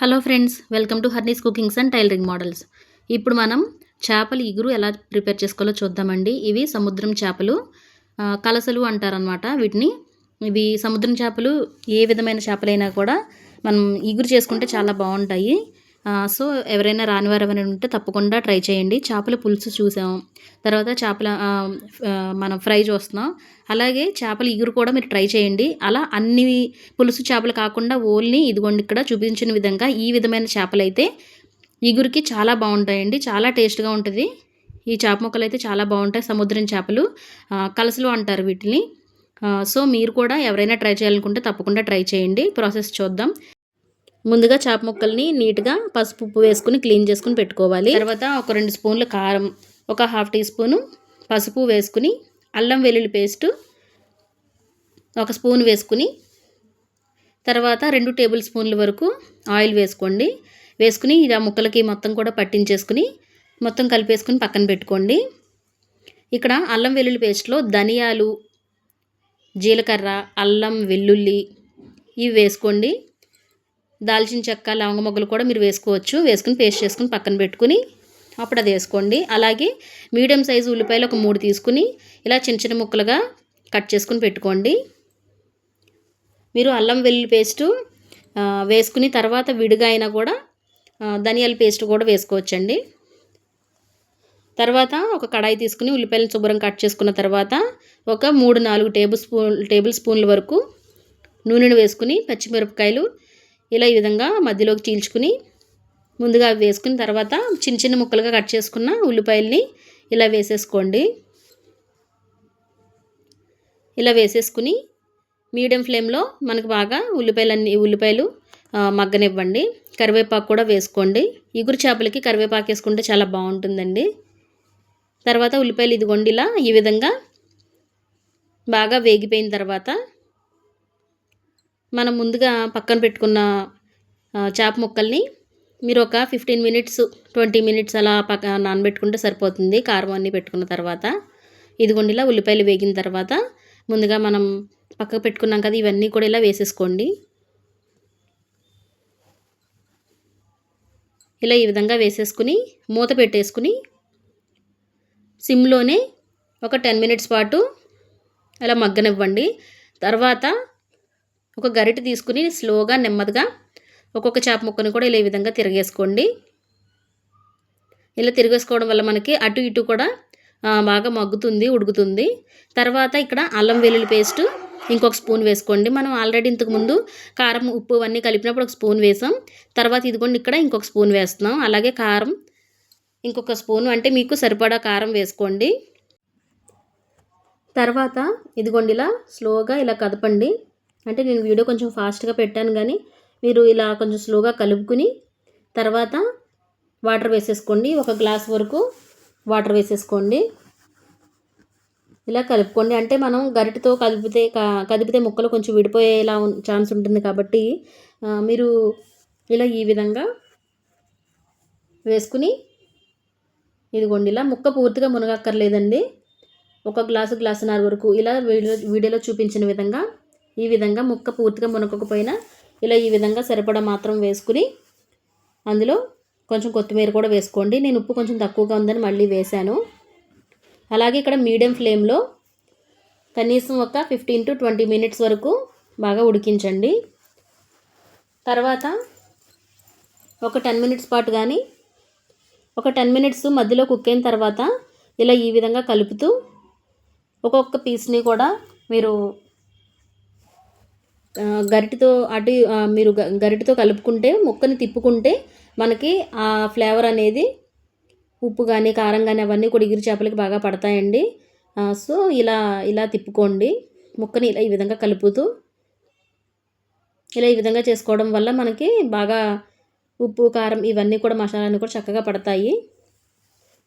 Hello friends welcome to హర్నీస్ cookings and tailoring models. ఇప్పుడు మనం చేపలు ఇగురు ఎలా ప్రిపేర్ చేసుకోవాలో చూద్దామండి. ఇవి సముద్రం చేపలు కలసలు అంటారనమాట వీటిని ఇవి సముద్రం చేపలు ఏ విధమైన చేపలైనా కూడా మనం ఇగురు చేసుకుంటే చాలా బాగుంటాయి. సో ఎవరైనా రానివారు ఎవరైనా ఉంటే తప్పకుండా ట్రై చేయండి. చేపల పులుసు చూసాం. తర్వాత చేపల మనం ఫ్రై చూస్తున్నాం. అలాగే చేపల ఇగురు కూడా మీరు ట్రై చేయండి. అలా అన్ని పులుసు చేపలు కాకుండా ఓన్లీ ఇదిగోండి ఇక్కడ చూపించిన విధంగా ఈ విధమైన చేపలు అయితే ఇగురికి చాలా బాగుంటాయండి. చాలా టేస్ట్గా ఉంటుంది. ఈ చేప ముక్కలు అయితే చాలా బాగుంటాయి. సముద్రం చేపలు కలసలు అంటారు వీటిని. సో మీరు కూడా ఎవరైనా ట్రై చేయాలనుకుంటే తప్పకుండా ట్రై చేయండి. ప్రాసెస్ చూద్దాం. ముందుగా చేప ముక్కల్ని నీట్గా పసుపు ఉప్పు వేసుకుని క్లీన్ చేసుకుని పెట్టుకోవాలి. తర్వాత ఒక రెండు స్పూన్లు కారం ఒక హాఫ్ టీ స్పూను పసుపు వేసుకుని అల్లం వెల్లుల్లి పేస్టు ఒక స్పూన్ వేసుకుని తర్వాత రెండు టేబుల్ స్పూన్ల వరకు ఆయిల్ వేసుకోండి. వేసుకుని ఇలా ముక్కలకి మొత్తం కూడా పట్టించేసుకుని మొత్తం కలిపేసుకుని పక్కన పెట్టుకోండి. ఇక్కడ అల్లం వెల్లుల్లి పేస్ట్లో ధనియాలు జీలకర్ర అల్లం వెల్లుల్లి ఇవి వేసుకోండి. దాల్చిన చెక్క లవంగ మొగ్గలు కూడా మీరు వేసుకోవచ్చు. వేసుకుని పేస్ట్ చేసుకుని పక్కన పెట్టుకుని అప్పుడు అది వేసుకోండి. అలాగే మీడియం సైజు ఉల్లిపాయలు ఒక మూడు తీసుకుని ఇలా చిన్న చిన్న ముక్కలుగా కట్ చేసుకుని పెట్టుకోండి. మీరు అల్లం వెల్లుల్లి పేస్టు వేసుకుని తర్వాత విడిగా అయినా కూడా ధనియాల పేస్ట్ కూడా వేసుకోవచ్చండి. తర్వాత ఒక కడాయి తీసుకుని ఉల్లిపాయలను శుభ్రం కట్ చేసుకున్న తర్వాత ఒక మూడు నాలుగు టేబుల్ స్పూన్ టేబుల్ స్పూన్ల వరకు నూనెను వేసుకుని పచ్చిమిరపకాయలు ఇలా ఈ విధంగా మధ్యలోకి చీల్చుకుని ముందుగా అవి వేసుకుని తర్వాత చిన్న చిన్న ముక్కలుగా కట్ చేసుకున్న ఉల్లిపాయల్ని ఇలా వేసేసుకోండి. ఇలా వేసేసుకుని మీడియం ఫ్లేమ్లో మనకు బాగా ఉల్లిపాయలన్నీ ఉల్లిపాయలు మగ్గనివ్వండి. కరివేపాకు కూడా వేసుకోండి. ఇగురు చేపలకి కరివేపాకు వేసుకుంటే చాలా బాగుంటుందండి. తర్వాత ఉల్లిపాయలు ఇదిగోండి ఇలా ఈ విధంగా బాగా వేగిపోయిన తర్వాత మనం ముందుగా పక్కన పెట్టుకున్న చేప ముక్కల్ని మీరు ఒక ఫిఫ్టీన్ మినిట్స్ ట్వంటీ మినిట్స్ అలా పక్క నానబెట్టుకుంటే సరిపోతుంది. కారం అన్నీ పెట్టుకున్న తర్వాత ఇదిగొండిలా ఉల్లిపాయలు వేగిన తర్వాత ముందుగా మనం పక్కకు పెట్టుకున్నాం కదా ఇవన్నీ కూడా ఇలా వేసేసుకోండి. ఇలా ఈ విధంగా వేసేసుకుని మూత పెట్టేసుకుని సిమ్లోనే ఒక టెన్ మినిట్స్ పాటు అలా మగ్గనివ్వండి. తర్వాత ఒక గరిటె తీసుకుని స్లోగా నెమ్మదిగా ఒక్కొక్క చేప ముక్కను కూడా ఇలా ఈ విధంగా తిరగేసుకోండి. ఇలా తిరిగేసుకోవడం వల్ల మనకి అటు ఇటు కూడా బాగా మగ్గుతుంది ఉడుకుతుంది. తర్వాత ఇక్కడ అల్లం వెల్లుల్లి పేస్ట్ ఇంకొక స్పూన్ వేసుకోండి. మనం ఆల్రెడీ ఇంతకుముందు కారం ఉప్పు అన్నీ కలిపినప్పుడు ఒక స్పూన్ వేసాం. తర్వాత ఇదిగోండి ఇక్కడ ఇంకొక స్పూన్ వేస్తున్నాం. అలాగే కారం ఇంకొక స్పూన్ అంటే మీకు సరిపడా కారం వేసుకోండి. తర్వాత ఇదిగోండి ఇలా స్లోగా ఇలా కదపండి. అంటే నేను వీడియో కొంచెం ఫాస్ట్గా పెట్టాను కానీ మీరు ఇలా కొంచెం స్లోగా కలుపుకుని తర్వాత వాటర్ వేసేసుకోండి. ఒక గ్లాస్ వరకు వాటర్ వేసేసుకోండి. ఇలా కలుపుకోండి. అంటే మనం గరిటతో కలిపితే క- కదిపితే ముక్కలు కొంచెం విడిపోయేలా ఛాన్స్ ఉంటుంది కాబట్టి మీరు ఇలా ఈ విధంగా వేసుకుని ఇదిగోండి ఇలా ముక్క పూర్తిగా మునగక్కర్లేదండి. ఒక గ్లాసు గ్లాసున్నర వరకు ఇలా వీడియో వీడియోలో చూపించిన విధంగా ఈ విధంగా ముక్క పూర్తిగా మునగకపోయినా ఇలా ఈ విధంగా సరిపడా మాత్రం వేసుకుని అందులో కొంచెం కొత్తిమీర కూడా వేసుకోండి. నేను ఉప్పు కొంచెం తక్కువగా ఉందని మళ్ళీ వేశాను. అలాగే ఇక్కడ మీడియం ఫ్లేమ్లో కనీసం ఒక ఫిఫ్టీన్ టు ట్వంటీ మినిట్స్ వరకు బాగా ఉడికించండి. తర్వాత ఒక టెన్ మినిట్స్ పాటు కానీ ఒక టెన్ మినిట్స్ మధ్యలో కుక్ అయిన తర్వాత ఇలా ఈ విధంగా కలుపుతూ ఒక్కొక్క పీస్ని కూడా మీరు గరిటితో అటు మీరు గ- కలుపుకుంటే ముక్కని తిప్పుకుంటే మనకి ఆ ఫ్లేవర్ అనేది ఉప్పు కానీ కారం కానీ అవన్నీ కూడా ఇగురు చేపలకి బాగా పడతాయండి. సో ఇలా ఇలా తిప్పుకోండి. ముక్కని ఇలా ఈ విధంగా కలుపుతూ ఇలా ఈ విధంగా చేసుకోవడం వల్ల మనకి బాగా ఉప్పు కారం ఇవన్నీ కూడా మసాలాన్ని కూడా చక్కగా పడతాయి.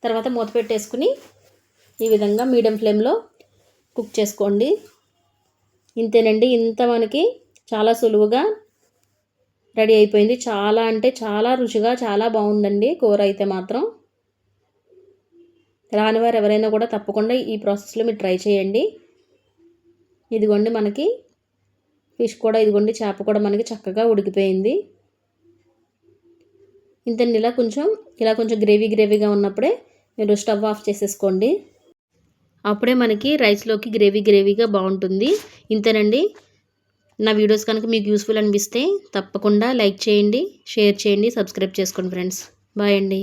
తర్వాత మూత పెట్టేసుకుని ఈ విధంగా మీడియం ఫ్లేమ్లో కుక్ చేసుకోండి. ఇంతేనండి. ఇంత మనకి చాలా సులువుగా రెడీ అయిపోయింది. చాలా అంటే చాలా రుచిగా చాలా బాగుందండి కూర అయితే మాత్రం. రానివారు ఎవరైనా కూడా తప్పకుండా ఈ ప్రాసెస్లో మీరు ట్రై చేయండి. ఇదిగోండి మనకి ఫిష్ కూడా ఇదిగోండి చేప కూడా మనకి చక్కగా ఉడికిపోయింది. ఇంతని ఇలా కొంచెం ఇలా కొంచెం గ్రేవీ గ్రేవీగా ఉన్నప్పుడే మీరు స్టవ్ ఆఫ్ చేసేసుకోండి. అప్పుడే మనకి రైస్లోకి గ్రేవీ గ్రేవీగా బాగుంటుంది. ఇంతేనండి. నా వీడియోస్ కనుక మీకు యూస్ఫుల్ అనిపిస్తే తప్పకుండా లైక్ చేయండి షేర్ చేయండి సబ్స్క్రైబ్ చేసుకోండి ఫ్రెండ్స్ బాయ్ అండి.